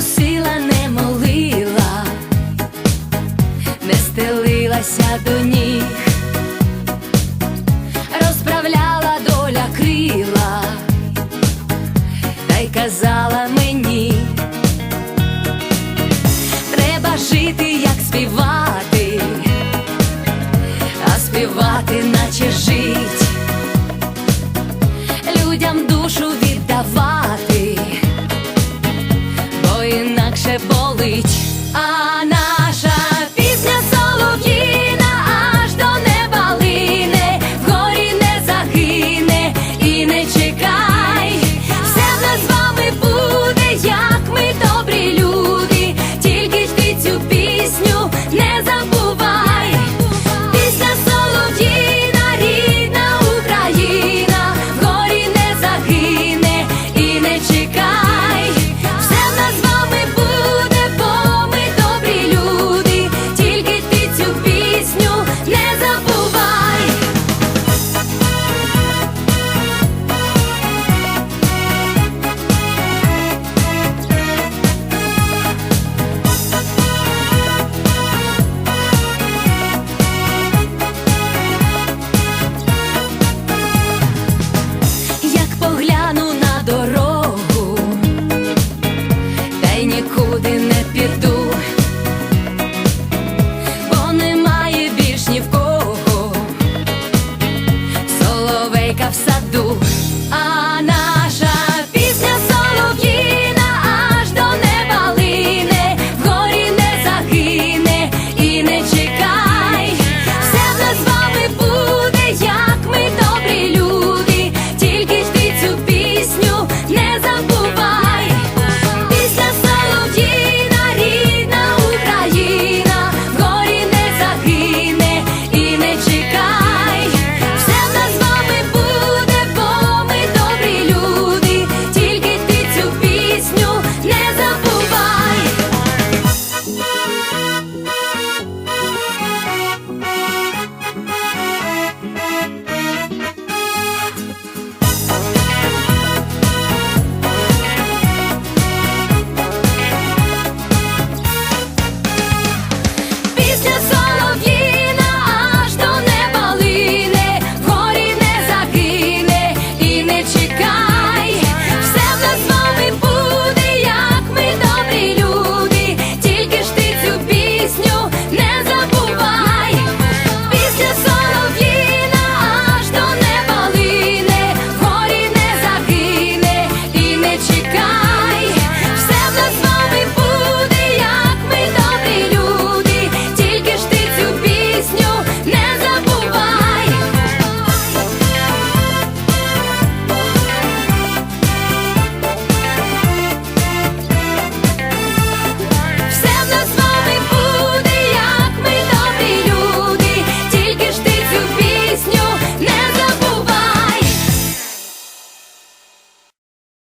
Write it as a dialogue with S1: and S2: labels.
S1: просила, не молила, не стелилася до ніг, розправляла доля крила, та й казала мені, треба жити, як співати.